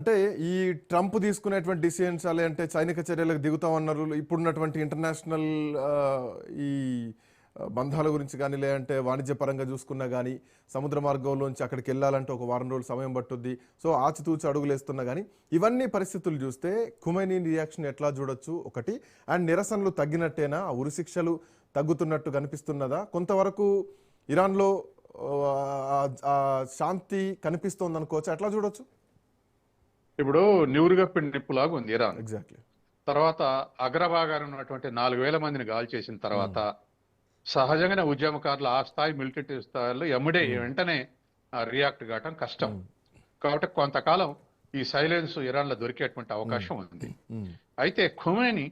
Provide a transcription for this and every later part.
అంటే ఈ ట్రంప్ తీసుకునేటువంటి డిసిషన్స్ అలా అంటే సైనిక చర్యలకు దిగుతామన్నారు. ఇప్పుడున్నటువంటి ఇంటర్నేషనల్ ఈ బంధాల గురించి కానీ లేదంటే వాణిజ్యపరంగా చూసుకున్నా కానీ సముద్ర మార్గంలోంచి అక్కడికి వెళ్ళాలంటే ఒక వారం రోజులు సమయం పట్టుద్ది. సో ఆచితూచి అడుగులేస్తున్నా కానీ ఇవన్నీ పరిస్థితులు చూస్తే ఖుమైనీ రియాక్షన్ ఎట్లా చూడొచ్చు? ఒకటి. అండ్ నిరసనలు తగ్గినట్టేనా? ఉరిశిక్షలు తగ్గుతున్నట్టు కనిపిస్తున్నదా? కొంతవరకు ఇరాన్లో శాంతి కనిపిస్తోంది అనుకోవచ్చు ఎట్లా చూడొచ్చు? ఇప్పుడు నివురుగప్పిన నిప్పులాగా ఉంది ఇరాన్. ఎగ్జాక్ట్లీ తర్వాత అగ్రభాగాన ఉన్నటువంటి నాలుగు వేల మందిని గాల్ చేసిన తర్వాత సహజంగానే ఉద్యమకారులు ఆ స్థాయి మిలిటరీ స్థాయిలో ఎమ్మడే వెంటనే రియాక్ట్ కావటం కష్టం. కాబట్టి కొంతకాలం ఈ సైలెన్స్ ఇరాన్లో దొరికేటువంటి అవకాశం ఉంది. అయితే ఖుమైని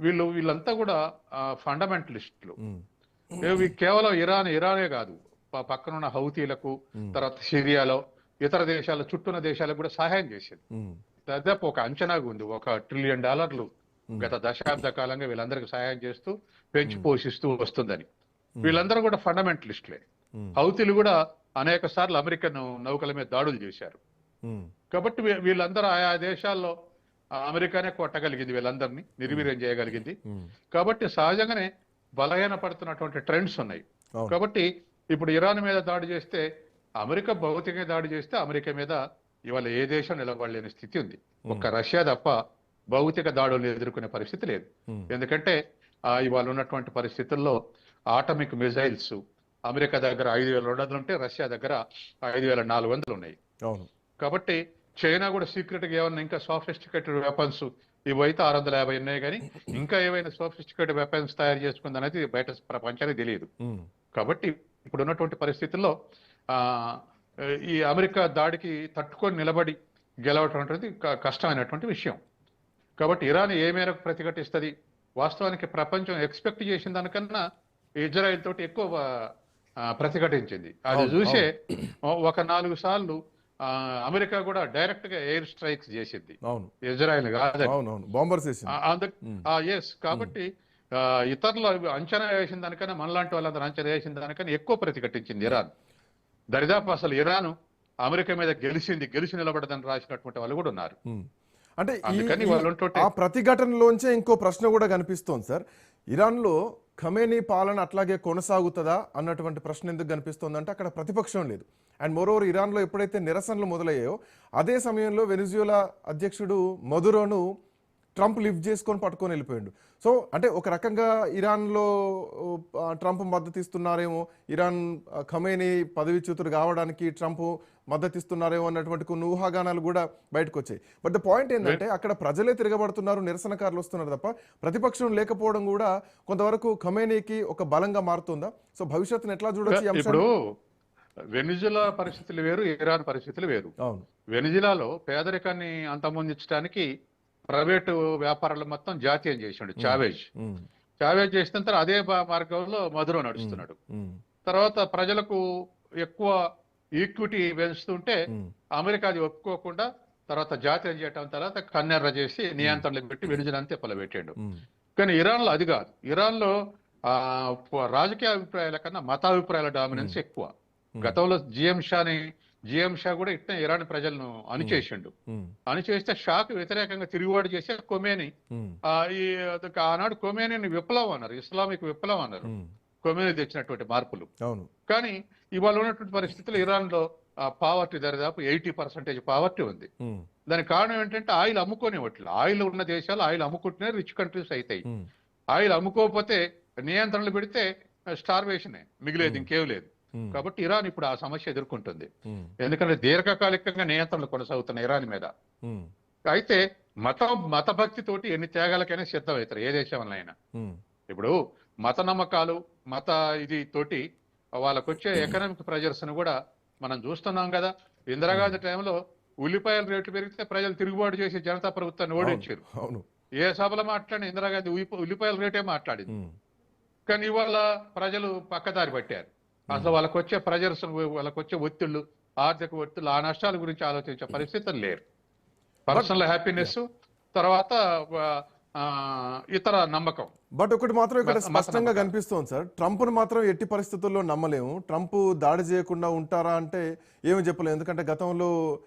వీళ్ళు వీళ్ళంతా కూడా ఫండమెంటలిస్టులు. కేవలం ఇరాన్ ఇరానే కాదు. పక్కనున్న హౌతీలకు తర్వాత సిరియాలో ఇతర దేశాల చుట్టూన్న దేశాలకు కూడా సహాయం చేసేది. దాదాపు ఒక అంచనాగా ఉంది. ఒక ట్రిలియన్ డాలర్లు గత దశాబ్ద కాలంగా వీళ్ళందరికీ సహాయం చేస్తూ పెంచి పోషిస్తూ వస్తుందని. వీళ్ళందరూ కూడా ఫండమెంటలిస్టులే. హౌతీలు కూడా అనేక సార్లు అమెరికన్ నౌకల మీద దాడులు చేశారు. కాబట్టి వీళ్ళందరూ ఆయా దేశాల్లో అమెరికానే కొట్టగలిగింది వీళ్ళందరినీ నిర్వీర్యం చేయగలిగింది. కాబట్టి సహజంగానే బలహీన పడుతున్నటువంటి ట్రెండ్స్ ఉన్నాయి. కాబట్టి ఇప్పుడు ఇరాన్ మీద దాడి చేస్తే అమెరికా భౌతికంగా దాడి చేస్తే అమెరికా మీద ఇవాళ ఏ దేశం నిలబడలేని స్థితి ఉంది. ఒక్క రష్యా తప్ప భౌతిక దాడులు ఎదుర్కొనే పరిస్థితి లేదు. ఎందుకంటే ఆ, ఇవాళ ఉన్నటువంటి పరిస్థితుల్లో ఆటమిక్ మిజైల్స్ అమెరికా దగ్గర ఐదు వేల రెండు వందలు ఉంటే రష్యా దగ్గర ఐదు వేల నాలుగు వందలు ఉన్నాయి. కాబట్టి చైనా కూడా సీక్రెట్గా ఏమన్నా ఇంకా సోఫిస్టికేటెడ్ వెపన్స్ ఇవైతే ఆరు వందల యాభై ఉన్నాయి కానీ ఇంకా ఏవైనా సోఫిస్టికేటెడ్ వెపన్స్ తయారు చేసుకుంది అనేది బయట ప్రపంచానికి తెలియదు. కాబట్టి ఇప్పుడు ఉన్నటువంటి పరిస్థితుల్లో ఈ అమెరికా దాడికి తట్టుకొని నిలబడి గెలవటం అనేది కష్టమైనటువంటి విషయం. కాబట్టి ఇరాన్ ఏ మేరకు ప్రతిఘటిస్తుంది? వాస్తవానికి ప్రపంచం ఎక్స్పెక్ట్ చేసిన దానికన్నా ఇజ్రాయెల్ తోటి ఎక్కువ ప్రతిఘటించింది. అది చూసే ఒక నాలుగు సార్లు ఆ, అమెరికా కూడా డైరెక్ట్గా ఎయిర్ స్ట్రైక్స్ చేసింది. ఇజ్రాయెల్ ఎస్ కాబట్టి ఇతరులు అంచనా వేసిన దానికన్నా మనలాంటి వాళ్ళందరూ అంచనా వేసిన దానికన్నా ఎక్కువ ప్రతిఘటించింది ఇరాన్. దరిదాపు అసలు ఇరాన్ అమెరికా మీద గెలిచింది గెలిచి నిలబడదని రాసినటువంటి వాళ్ళు కూడా ఉన్నారు. అంటే ఆ ప్రతిఘటనలోంచే ఇంకో ప్రశ్న కూడా కనిపిస్తోంది సార్. ఇరాన్లో ఖమేనీ పాలన అట్లాగే కొనసాగుతుందా అన్నటువంటి ప్రశ్న ఎందుకు కనిపిస్తోంది అంటే అక్కడ ప్రతిపక్షం లేదు. అండ్ మోరోవర్ ఇరాన్లో ఎప్పుడైతే నిరసనలు మొదలయ్యాయో అదే సమయంలో వెనిజులా అధ్యక్షుడు మధురోను ట్రంప్ లిఫ్ట్ చేసుకొని పట్టుకొని వెళ్ళిపోయాడు. సో అంటే ఒక రకంగా ఇరాన్లో ట్రంప్ మద్దతు ఇస్తున్నారేమో ఇరాన్ ఖమేనీ పదవిచ్యుతుడు కావడానికి ట్రంప్ మద్దతు ఇస్తున్నారేమో అన్నటువంటి కొన్ని ఊహాగానాలు కూడా బయటకు వచ్చాయి బట్ ద పాయింట్ ఏంటంటే అక్కడ ప్రజలే తిరగబడుతున్నారు నిరసనకారులు వస్తున్నారు తప్ప ప్రతిపక్షం లేకపోవడం కూడా కొంతవరకు ఖమేనీకి ఒక బలంగా మారుతుందా? సో భవిష్యత్తును ఎట్లా చూడొచ్చు? ఇప్పుడు వెనిజులా పరిస్థితులు వేరు ఇరాన్ పరిస్థితులు వేరు. అవును. వెనిజులాలో పేదరికాన్ని అంతమొందించడానికి ప్రైవేటు వ్యాపారాలు మొత్తం జాతీయం చేసిండు చావేజ్. చావేజ్ చేసిన తర్వాత అదే మార్గంలో మధుర నడుస్తున్నాడు. తర్వాత ప్రజలకు ఎక్కువ ఈక్విటీ పెంచుతుంటే అమెరికా అది ఒప్పుకోకుండా తర్వాత జాతీయం చేయటం తర్వాత కన్నెర్ర చేసి నియంత్రణలు పెట్టి పెట్టాడు ఉమ్, కానీ ఇరాన్లో అది కాదు. ఇరాన్లో ఆ, రాజకీయ అభిప్రాయాల కన్నా మతాభిప్రాయాల డామినెన్స్ ఎక్కువ. గతంలో జిఎం షాని జిఎం షా కూడా ఇట్లా ఇరాన్ ప్రజలను అణిచేసిండు. అణిచేస్తే షాకు వ్యతిరేకంగా తిరుగుబాటు చేసే కొమేని. ఈ ఆనాడు కొమేనిని విప్లవం అన్నారు ఇస్లామిక్ విప్లవం అన్నారు. కొమేని తెచ్చినటువంటి మార్పులు. కానీ ఇవాళ ఉన్నటువంటి పరిస్థితులు ఇరాన్లో పావర్టీ దరిదాపు ఎయిటీ పర్సెంటేజ్ పావర్టీ ఉంది. దానికి కారణం ఏంటంటే ఆయిల్ అమ్ముకోనివ్వట్లేదు ఆయిల్ ఉన్న దేశాలు ఆయిల్ అమ్ముకుంటేనే రిచ్ కంట్రీస్ అవుతాయి ఆయిల్ అమ్ముకోకపోతే నియంత్రణలు పెడితే స్టార్వేషనే మిగిలేదు ఇంకేం లేదు. కాబట్టి ఇరాన్ ఇప్పుడు ఆ సమస్య ఎదుర్కొంటుంది. ఎందుకంటే దీర్ఘకాలికంగా నియంత్రణలు కొనసాగుతున్నాయి ఇరాన్ మీద. అయితే మతం మత భక్తితోటి ఎన్ని త్యాగాలకైనా సిద్ధమవుతారు ఏ దేశంలో అయినా. ఇప్పుడు మత నమ్మకాలు మత ఇది తోటి వాళ్ళకు వచ్చే ఎకనామిక్ ప్రెజర్స్ను కూడా మనం చూస్తున్నాం కదా. ఇందిరాగాంధీ టైంలో ఉల్లిపాయల రేట్లు పెరిగితే ప్రజలు తిరుగుబాటు చేసి జనతా ప్రభుత్వాన్ని ఓడించారు. ఏ సభలో మాట్లాడిన ఇందిరాగాంధీ ఉల్లిప- ఉల్లిపాయల రేటే మాట్లాడింది. కానీ ఇవాళ ప్రజలు పక్కదారి పట్టారు. అసలు వాళ్ళకి వచ్చే ప్రెజర్స్ వాళ్ళకి వచ్చే ఒత్తిళ్ళు ఆర్థిక ఒత్తిళ్ళు ఆ నష్టాల గురించి ఆలోచించే పరిస్థితులు లేరు. పర్సనల్ హ్యాపీనెస్ తర్వాత ఇతర నమ్మకం. బట్ ఒకటి మాత్రం ఇక్కడ స్పష్టంగా. కనిపిస్తోంది సార్. ట్రంప్ను మాత్రం ఎట్టి పరిస్థితుల్లో నమ్మలేము. ట్రంప్ దాడి చేయకుండా ఉంటారా అంటే ఏమి చెప్పలేము. ఎందుకంటే గతంలో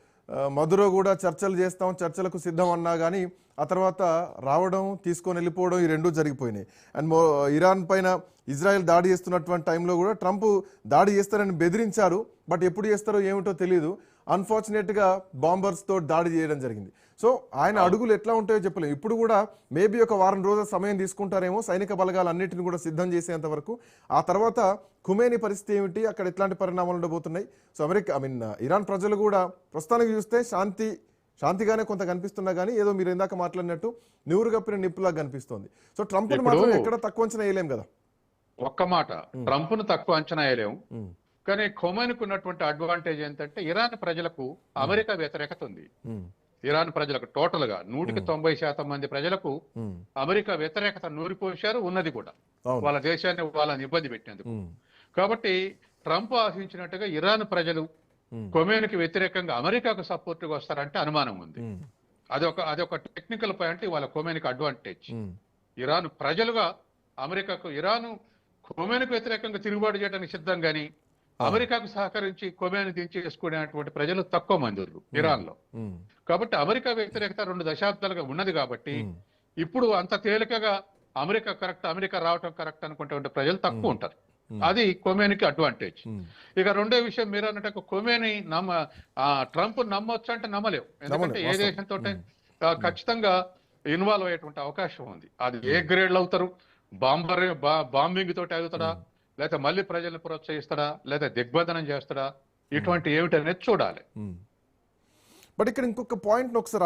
మధురో కూడా చర్చలు చేస్తాం చర్చలకు సిద్ధం అన్నా కానీ ఆ తర్వాత రావడం తీసుకొని వెళ్ళిపోవడం ఈ రెండూ జరిగిపోయినాయి. అండ్ ఇరాన్ పైన ఇజ్రాయెల్ దాడి చేస్తున్నటువంటి టైంలో కూడా ట్రంప్ దాడి చేస్తారని బెదిరించారు. బట్ ఎప్పుడు చేస్తారో ఏమిటో తెలియదు అన్ఫార్చునేట్గా బాంబర్స్తో దాడి చేయడం జరిగింది. సో ఆయన అడుగులు ఎట్లా ఉంటాయో చెప్పలేము ఇప్పుడు కూడా మేబీ ఒక వారం రోజుల సమయం తీసుకుంటారేమో సైనిక బలగాలు అన్నింటిని కూడా సిద్ధం చేసేంత వరకు. ఆ తర్వాత ఖుమేని పరిస్థితి ఏమిటి? అక్కడ ఎట్లాంటి పరిణామాలు ఉండబోతున్నాయి? So America I mean Iran ప్రజలు కూడా ప్రస్తుతానికి చూస్తే శాంతి శాంతిగానే కొంత కనిపిస్తున్నా కానీ ఏదో మీరు ఇందాక మాట్లాడినట్టు నివురు కప్పిన నిప్పులా కనిపిస్తోంది. సో ట్రంప్ మాత్రం ఎక్కడ తక్కువ అంచనా వేయలేం కదా. ఒక్క మాట. ట్రంప్ను తక్కువ అంచనా వేయలేము కానీ ఖొమైన్కు ఉన్నటువంటి అడ్వాంటేజ్ ఏంటంటే ఇరాన్ ప్రజలకు అమెరికా వ్యతిరేకత ఉంది. ఇరాన్ ప్రజలకు టోటల్గా నూటికి తొంభై శాతం మంది ప్రజలకు అమెరికా వ్యతిరేకత నూరిపోశారు ఉన్నది కూడా. వాళ్ళ దేశాన్ని వాళ్ళని ఇబ్బంది పెట్టినందుకు. కాబట్టి ట్రంప్ ఆశించినట్టుగా ఇరాన్ ప్రజలు కొమేన్కి వ్యతిరేకంగా అమెరికాకు సపోర్ట్ వస్తారంటే అనుమానం ఉంది. ఉమ్, అదొక అదొక టెక్నికల్ పాయింట్ వాళ్ళ కొమేన్కి అడ్వాంటేజ్ ఇరాన్ ప్రజలుగా అమెరికాకు ఇరాన్ కొమేన్కు వ్యతిరేకంగా తిరుగుబాటు చేయడానికి సిద్ధం గాని అమెరికాకు సహకరించి కొమేను దించేసుకునేటువంటి ప్రజలు తక్కువ మంది ఉన్నారు ఇరాన్లో కాబట్టి అమెరికా వ్యతిరేకత రెండు దశాబ్దాలుగా ఉన్నది కాబట్టి. ఇప్పుడు అంత తేలికగా అమెరికా కరెక్ట్ అమెరికా రావటం కరెక్ట్ అనుకునే ప్రజలు తక్కువ ఉంటారు. అది కొమేనికి అడ్వాంటేజ్ ఉమ్. ఇక రెండో విషయం మీరు అన్నట్టు కొమేని నమ్మ ఆ, ట్రంప్ నమ్మొచ్చు అంటే నమ్మలేవు ఎందుకంటే ఏ. దేశంతో ఖచ్చితంగా ఇన్వాల్వ్ అయ్యేటువంటి అవకాశం ఉంది. అది ఏ గ్రేడ్లు అవుతారు? బాంబర్ బాంబింగ్ తోటి అవుతాడా లేదా మళ్ళీ ప్రజల్ని ప్రోత్సహిస్తాడా? లేదా దిగ్బంధనం చేస్తాడా? ఇటువంటి ఏమిటనేది చూడాలి. బట్ ఇక్కడ ఇంకొక పాయింట్ ఒకసారి